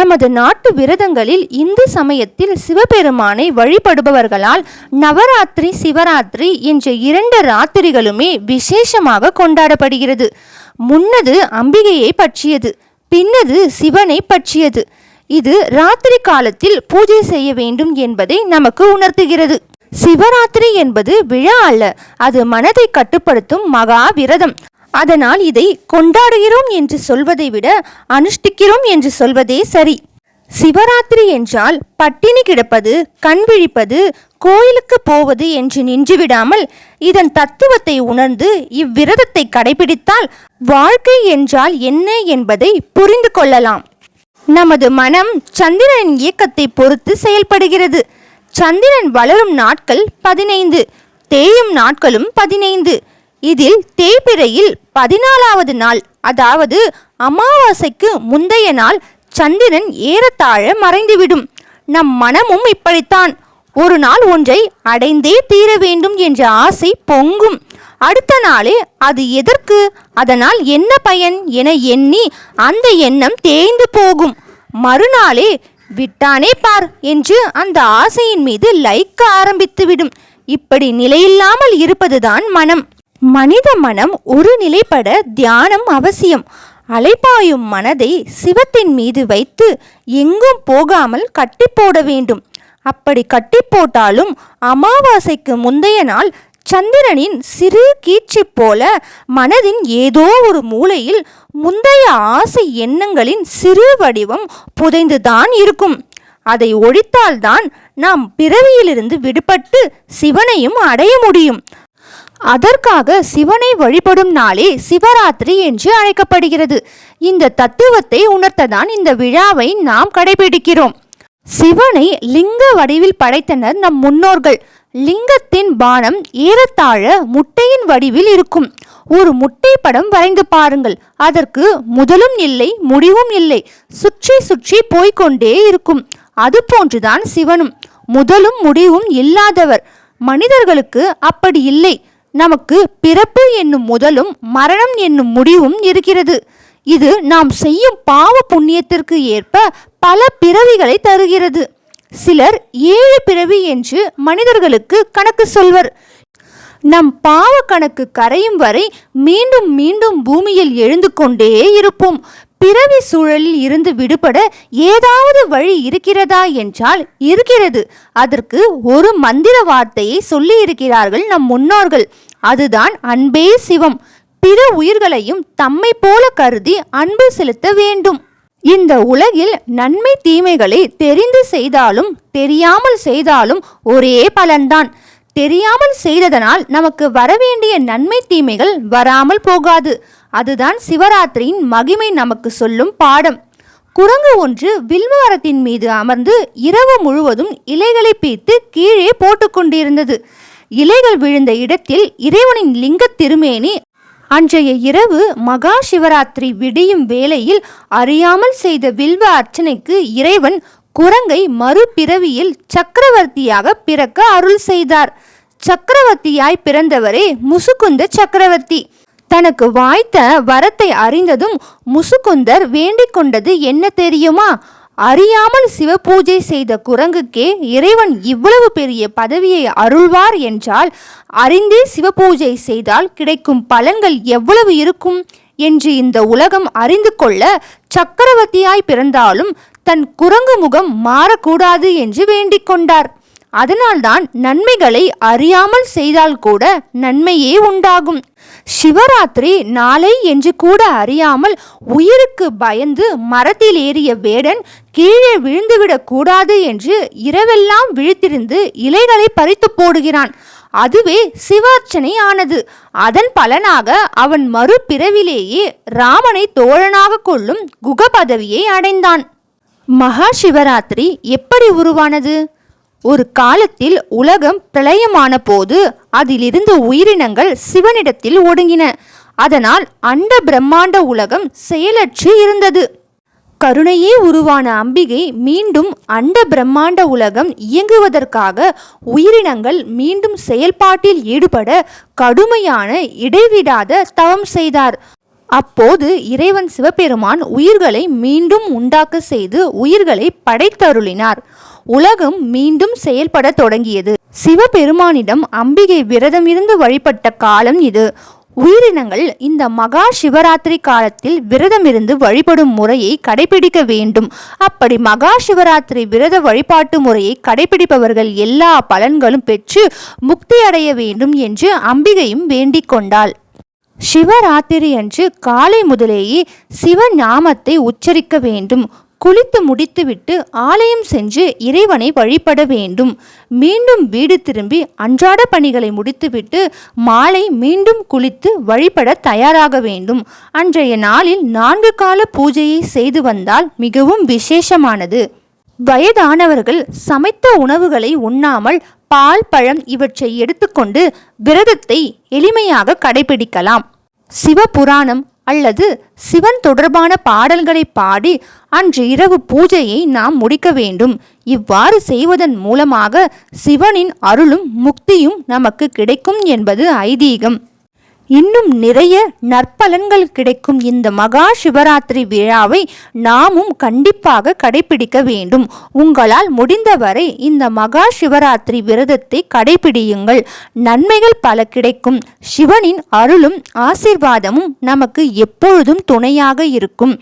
நமது நாட்டு விரதங்களில் இந்து சமயத்தில் சிவபெருமானை வழிபடுபவர்களால் நவராத்திரி சிவராத்திரி என்ற இரண்டு ராத்திரிகளுமே விசேஷமாக கொண்டாடப்படுகிறது. முன்னது அம்பிகையை பற்றியது பின்னது சிவனை பற்றியது. இது ராத்திரி காலத்தில் பூஜை செய்ய வேண்டும் என்பதை நமக்கு உணர்த்துகிறது. சிவராத்திரி என்பது விழா அல்ல அது மனதை கட்டுப்படுத்தும் மகா விரதம். அதனால் இதை கொண்டாடுகிறோம் என்று சொல்வதை விட அனுஷ்டிக்கிறோம் என்று சொல்வதே சரி. சிவராத்திரி என்றால் பட்டினி கிடப்பது கண் விழிப்பது கோயிலுக்கு போவது என்று நின்றுவிடாமல் இதன் தத்துவத்தை உணர்ந்து இவ்விரதத்தை கடைபிடித்தால் வாழ்க்கை என்றால் என்ன என்பதை புரிந்து கொள்ளலாம். நமது மனம் சந்திரனின் இயக்கத்தை பொறுத்து செயல்படுகிறது. சந்திரன் வளரும் நாட்கள் பதினைந்து தேயும் நாட்களும் பதினைந்து. இதில் தேய்பிறையில் பதினாலாவது நாள் அதாவது அமாவாசைக்கு முந்தைய நாள் சந்திரன் ஏறத்தாழ மறைந்துவிடும். நம் மனமும் இப்படித்தான். ஒரு நாள் ஒன்றை அடைந்தே தீர வேண்டும் என்ற ஆசை பொங்கும். அடுத்த நாளே அது எதற்கு? அதனால் என்ன பயன் என எண்ணி அந்த எண்ணம் தேய்ந்து போகும். மறுநாளே விட்டானே பார் என்று அந்த ஆசையின் மீது லைக்க ஆரம்பித்துவிடும். இப்படி நிலையில்லாமல் இருப்பதுதான் மனம். மனித மனம் ஒரு நிலைப்பட தியானம் அவசியம். அலைப்பாயும் மனதை சிவத்தின் மீது வைத்து எங்கும் போகாமல் கட்டி போட வேண்டும். அப்படி கட்டி போட்டாலும் அமாவாசைக்கு முந்தைய நாள் சந்திரனின் சிறு கீச்சு போல மனதின் ஏதோ ஒரு மூலையில் முந்தைய ஆசை எண்ணங்களின் சிறு வடிவம் புதைந்துதான் இருக்கும். அதை ஒழித்தால்தான் நாம் பிறவியிலிருந்து விடுபட்டு சிவனையும் அடைய முடியும். அதற்காக சிவனை வழிபடும் நாளே சிவராத்திரி என்று அழைக்கப்படுகிறது. இந்த தத்துவத்தை உணர்த்ததான் இந்த விழாவை நாம் கடைபிடிக்கிறோம். சிவனை லிங்க வடிவில் படைத்தனர் நம் முன்னோர்கள். லிங்கத்தின் பானம் ஏறத்தாழ முட்டையின் வடிவில் இருக்கும். ஒரு முட்டை படம் வரைந்து பாருங்கள். அதற்கு முதலும் இல்லை முடிவும் இல்லை. சுற்றி சுற்றி போய்கொண்டே இருக்கும். அது போன்றுதான் சிவனும். முதலும் முடிவும் இல்லாதவர். மனிதர்களுக்கு அப்படி இல்லை. நமக்கு பிறப்பு என்னும் முதலும் மரணம் என்னும் முடிவும் இருக்கிறது. இது நாம் செய்யும் பாவ புண்ணியத்திற்கு ஏற்ப பல பிறவிகளை தருகிறது. சிலர் ஏழு பிறவி என்று மனிதர்களுக்கு கணக்கு சொல்வர். நம் பாவ கணக்கு கரையும் வரை மீண்டும் மீண்டும் பூமியில் எழுந்து கொண்டே இருப்போம். பிறவி சூழலில் இருந்து விடுபட ஏதாவது வழி இருக்கிறதா என்றால் இருக்கிறது. அதற்கு ஒரு மந்திர வார்த்தையை சொல்லி இருக்கிறார்கள் நம் முன்னோர்கள். அதுதான் அன்பே சிவம். பிற உயிர்களையும் தம்மை போல கருதி அன்பு செலுத்த வேண்டும். இந்த உலகில் நன்மை தீமைகளை தெரிந்து செய்தாலும் தெரியாமல் செய்தாலும் ஒரே பலன்தான். தெரியாமல் செய்ததனால் நமக்கு வரவேண்டிய நன்மை தீமைகள் வராமல் போகாது. அதுதான் சிவராத்திரியின் மகிமை நமக்கு சொல்லும் பாடம். குரங்கு ஒன்று வில்மரத்தின் மீது அமர்ந்து இரவு முழுவதும் இலைகளை பீத்து கீழே போட்டுக்கொண்டிருந்தது இலைகள் விழுந்த இடத்தில் இறைவனின் லிங்க திருமேனி அன்றைய இரவு மகா சிவராத்திரி விடியும் வேளையில் அறியாமல் செய்த வில்வ அர்ச்சனைக்கு இறைவன் குரங்கை மறுபிறவியில் சக்கரவர்த்தியாக பிறக்க அருள் செய்தார். சக்கரவர்த்தியாய் பிறந்தவரே முசுகுந்த சக்கரவர்த்தி. தனக்கு வாய்த்த வரத்தை அறிந்ததும் முசுகுந்தர் வேண்டிக் கொண்டது என்ன தெரியுமா? அறியாமல் சிவபூஜை செய்த குரங்குக்கே இறைவன் இவ்வளவு பெரிய பதவியை அருள்வார் என்றால் அறிந்தே சிவபூஜை செய்தால் கிடைக்கும் பலன்கள் எவ்வளவு இருக்கும்? என்று இந்த உலகம் அறிந்து கொள்ள சக்கரவர்த்தியாய் பிறந்தாலும் தன் குரங்கு முகம் மாறக்கூடாது என்று வேண்டிக் கொண்டார். அதனால்தான் நன்மைகளை அறியாமல் செய்தால் கூட நன்மையே உண்டாகும். சிவராத்திரி நாளை என்று கூட அறியாமல் உயிருக்கு பயந்து மரத்தில் ஏறிய வேடன் கீழே விழுந்துவிடக் கூடாது என்று இரவெல்லாம் விழித்திருந்து இலைகளை பறித்து போடுகிறான். அதுவே சிவார்ச்சனை ஆனது. அதன் பலனாக அவன் மறுபிறவிலேயே ராமனை தோழனாக கொள்ளும் குக பதவியை அடைந்தான். மகா சிவராத்திரி எப்படி உருவானது? ஒரு காலத்தில் உலகம் பிரளயமான போது அதிலிருந்த உயிரினங்கள் சிவனிடத்தில் ஒடுங்கின. அதனால் அண்ட பிரம்மாண்ட உலகம் செயலற்று இருந்தது. கருணையே உருவான அம்பிகை மீண்டும் அண்ட பிரம்மாண்ட உலகம் இயங்குவதற்காக உயிரினங்கள் மீண்டும் செயல்பாட்டில் ஈடுபட கடுமையான இடைவிடாத தவம் செய்தார். அப்போது இறைவன் சிவபெருமான் உயிர்களை மீண்டும் உண்டாக்க செய்து உயிர்களை படைத்தருளினார். உலகம் மீண்டும் செயல்பட தொடங்கியது. சிவபெருமானிடம் அம்பிகை விரதமிருந்து வழிபட்ட காலம் இது. உயிரினங்கள் இந்த மகா சிவராத்திரி காலத்தில் விரதமிருந்து வழிபடும் முறையை கடைபிடிக்க வேண்டும். அப்படி மகா சிவராத்திரி விரத வழிபாட்டு முறையை கடைபிடிப்பவர்கள் எல்லா பலன்களும் பெற்று முக்தி அடைய வேண்டும் என்று அம்பிகையும் வேண்டிக் கொண்டாள். சிவராத்திரி அன்று காலை முதலேயே சிவ நாமத்தை உச்சரிக்க வேண்டும். குளித்து முடித்துவிட்டு ஆலயம் சென்று இறைவனை வழிபட வேண்டும். மீண்டும் வீடு திரும்பி அன்றாட பணிகளை முடித்துவிட்டு மாலை மீண்டும் குளித்து வழிபட தயாராக வேண்டும். அன்றைய நாளில் நான்கு கால பூஜையை செய்து வந்தால் மிகவும் விசேஷமானது. வயதானவர்கள் சமைத்த உணவுகளை உண்ணாமல் பால் பழம் இவற்றை எடுத்துக்கொண்டு விரதத்தை எளிமையாக கடைபிடிக்கலாம். சிவபுராணம் அல்லது சிவன் தொடர்பான பாடல்களை பாடி அன்று இரவு பூஜையை நாம் முடிக்க வேண்டும். இவ்வாறு செய்வதன் மூலமாக சிவனின் அருளும் முக்தியும் நமக்கு கிடைக்கும் என்பது ஐதீகம். இன்னும் நிறைய நற்பலன்கள் கிடைக்கும் இந்த மகா சிவராத்திரி விழாவை நாமும் கண்டிப்பாக கடைபிடிக்க வேண்டும். உங்களால் முடிந்தவரை இந்த மகா சிவராத்திரி விரதத்தை கடைபிடியுங்கள். நன்மைகள் பல கிடைக்கும். சிவனின் அருளும் ஆசிர்வாதமும் நமக்கு எப்பொழுதும் துணையாக இருக்கும்.